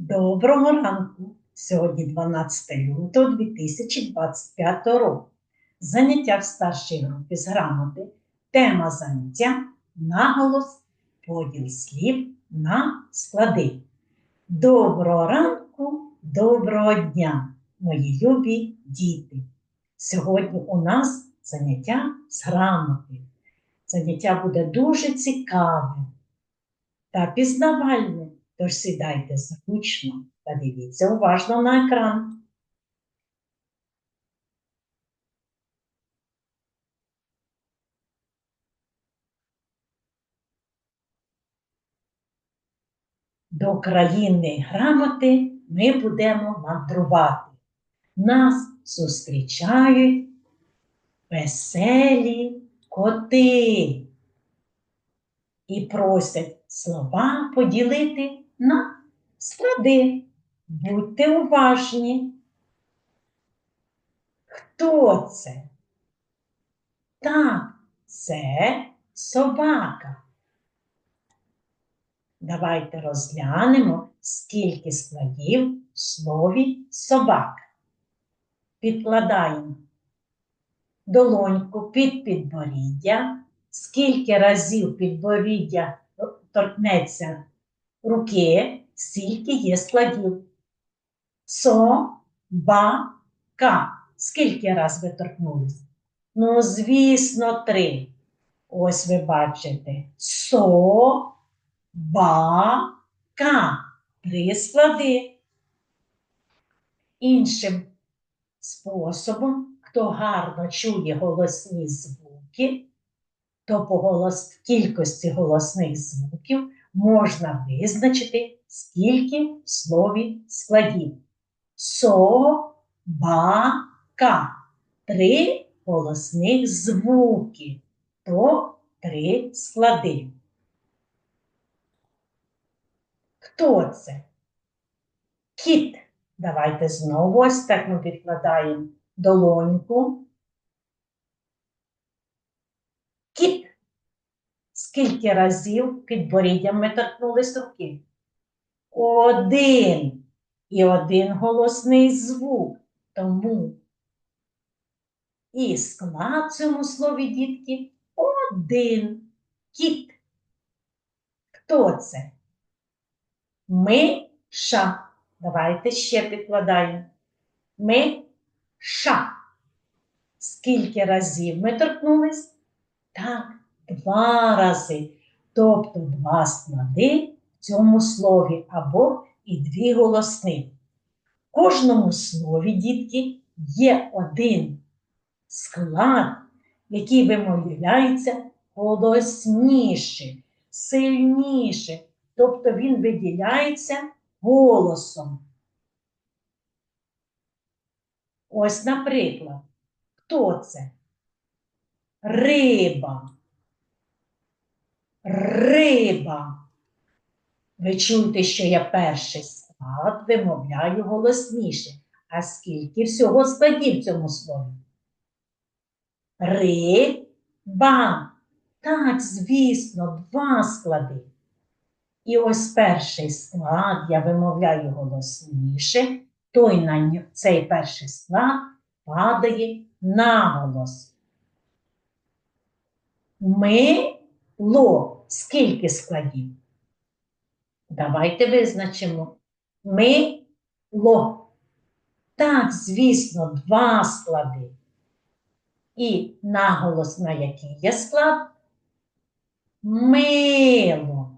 Доброго ранку! Сьогодні 12 лютого 2025 року. Заняття в старшій групі з грамоти. Тема заняття наголос, поділ слів на склади. Доброго ранку, доброго дня, мої любі діти! Сьогодні у нас заняття з грамоти. Заняття буде дуже цікавим та пізнавальним. Тож сідайте зручно та дивіться уважно на екран. До країни грамоти ми будемо мандрувати. Нас зустрічають веселі коти і просять слова поділити на склади. Будьте уважні. Хто це? Так, це собака. Давайте розглянемо, скільки складів в слові собака. Підкладаємо долоньку під підборіддя. Скільки разів підборіддя торкнеться руки, стільки є складів. Со, ба, ка. Скільки раз ви торкнулись? Ну, звісно, три. Ось ви бачите. Со, ба, ка. Три склади. Іншим способом, хто гарно чує голосні звуки, то по голос... кількості голосних звуків можна визначити, скільки в слові складів. Со, ба, ка. Три голосних звуки, то три склади. Хто це? Кіт. Давайте знову ось так ми підкладаємо долоньку. Кіт. Скільки разів підборіддям ми торкнулись руки? Один. І один голосний звук. Тому і склад в цьому слові, дітки, один. Кіт. Хто це? Ми ша. Давайте ще підкладаємо. Ми ша. Скільки разів ми торкнулись? Так, два рази. Тобто два склади в цьому слові або і дві голосни. В кожному слові, дітки, є один склад, який вимовляється голосніше, сильніше. Тобто він виділяється голосом. Ось, наприклад, хто це? Риба. Риба. Ви чуєте, що я перший склад вимовляю голосніше. А скільки всього складів цьому слові? Риба. Так, звісно, два склади. І ось перший склад я вимовляю голосніше, той на цей перший склад падає наголос. Мило. Скільки складів? Давайте визначимо. Мило. Так, звісно, два склади. І наголос на який є склад? Мило.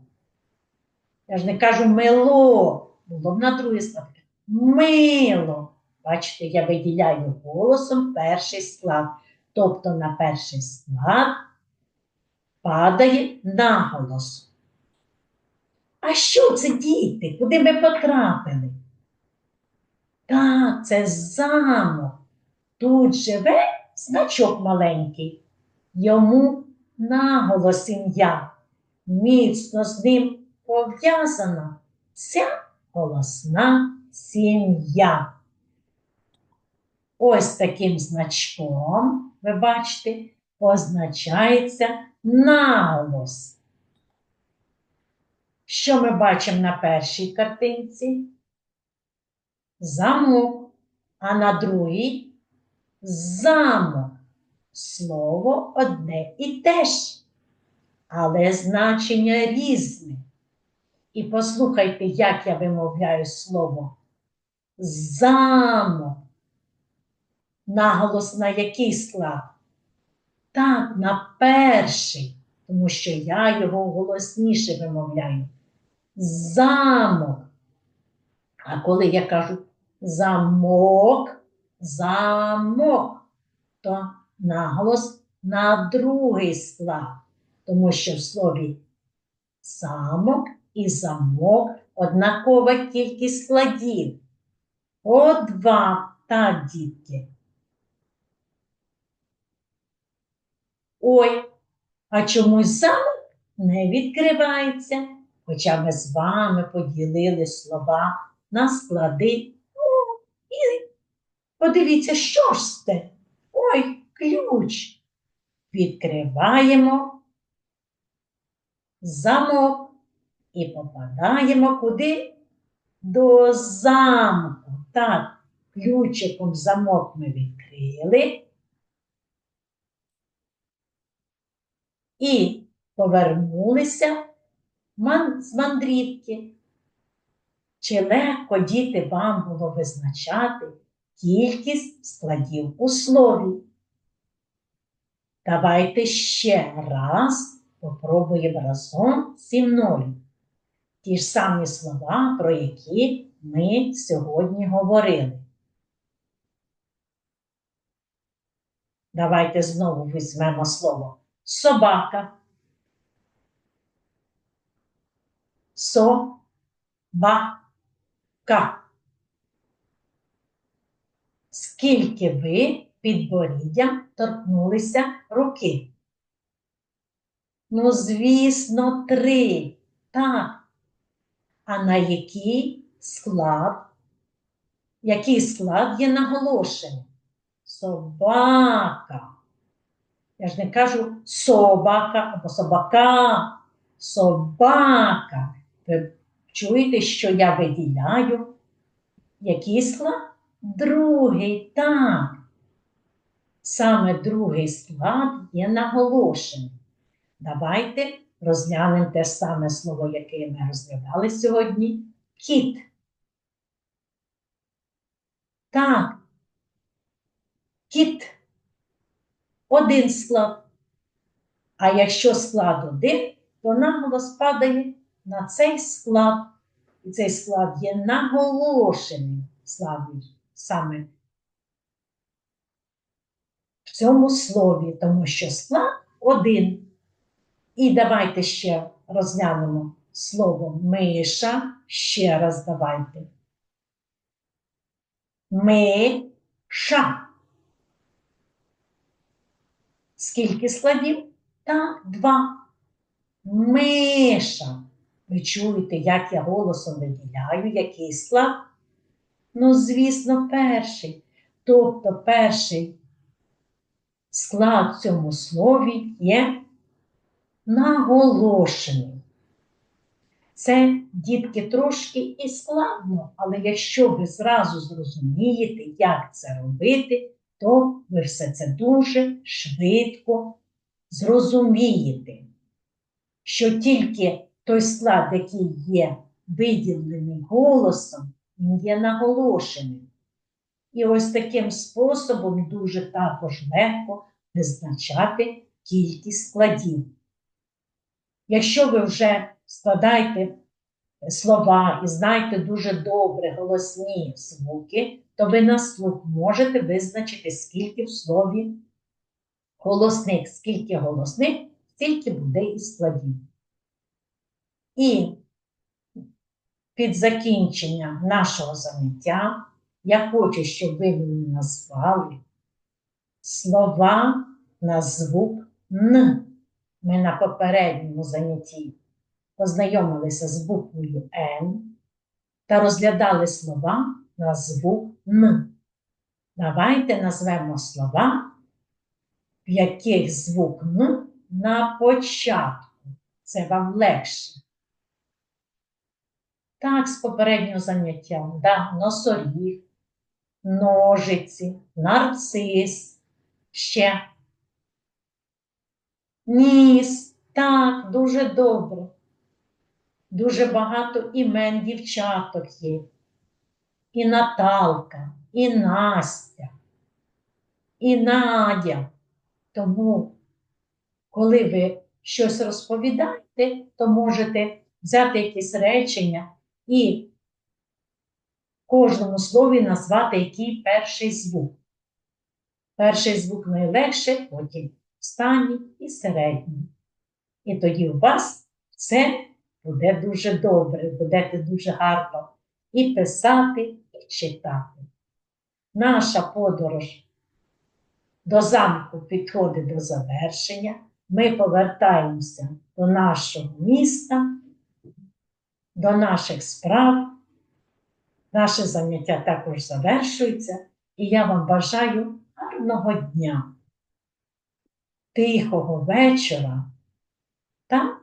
Я ж не кажу мило, було б на другий склад. Мило. Бачите, я виділяю голосом перший склад. Тобто на перший склад падає наголос. А що це діти? Куди ми потрапили? Так, це замок. Тут живе значок маленький. Йому наголос ім'я. Міцно з ним пов'язана ця голосна сім'я. Ось таким значком, ви бачите, позначається наголос. Що ми бачимо на першій картинці? замок, а на другий замок. Слово одне і те ж, але значення різне. І послухайте, як я вимовляю слово замок. Наголос на який склад? Так, на перший, тому що я його голосніше вимовляю. Замок. А коли я кажу замок, замок, то наголос на другий склад, тому що в слові замок і замок однакова кількість складів. По два, так, дітки. Ой, а чомусь замок не відкривається, хоча ми з вами поділили слова на склади. Ну, і подивіться, що ж це? Ой, ключ. Відкриваємо замок і попадаємо куди? До замку. Так, ключиком замок ми відкрили. І повернулися з мандрівки. Чи легко діти вам було визначати кількість складів у слові? Давайте ще раз попробуємо разом зі мною. Ті ж самі слова, про які ми сьогодні говорили. Давайте знову візьмемо слово собака. Собака. Скільки ви підборіддям торкнулися руки? Ну, звісно, три. Так. А на який склад? Який склад є наголошений? Собака. Я ж не кажу собака або собака. Собака. Ви чуєте, що я виділяю? Який склад? Другий, так. Саме другий склад є наголошений. Давайте розглянемо те саме слово, яке ми розглядали сьогодні. Кіт. Так. Кіт. Один склад. А якщо склад один, то наголос падає на цей склад. І цей склад є наголошеним славою саме в цьому слові, тому що склад один. І давайте ще розглянемо слово миша. Ще раз давайте. Миша. Скільки складів? Так, два. Миша. Ви чуєте, як я голосом виділяю, який склад? Ну, звісно, перший. Тобто перший склад в цьому слові є наголошений. Це, дітки, трошки і складно, але якщо ви зразу зрозумієте, як це робити, то ви все це дуже швидко зрозумієте, що тільки той склад, який є виділений голосом, він є наголошеним. І ось таким способом дуже також легко визначати кількість складів. Якщо ви вже складаєте слова і знаєте дуже добре голосні звуки, то ви на слух можете визначити, скільки в слові голосних, скільки голосних, стільки буде і складів. І під закінчення нашого заняття я хочу, щоб ви мені назвали слова на звук Н. Ми на попередньому занятті познайомилися з буквою Н та розглядали слова на звук Н. Давайте назвемо слова, в яких звук Н на початку. Це вам легше. Так, з попереднього заняття. Да, носоріг, ножиці, нарцис, ще. Ніс. Так, дуже добре. Дуже багато імен дівчаток є. І Наталка, і Настя, і Надя. Тому, коли ви щось розповідаєте, то можете взяти якісь речення і в кожному слові назвати який перший звук. Перший звук найлегше, потім останній і середній. І тоді у вас все буде дуже добре, будете дуже гарно і писати, і читати. Наша подорож до замку підходить до завершення. Ми повертаємося до нашого міста, до наших справ. Наше заняття також завершується, і я вам бажаю гарного дня, тихого вечора та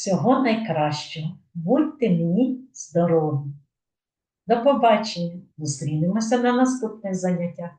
всього найкращого. Будьте мені здорові! До побачення! Зустрінемося на наступних заняттях.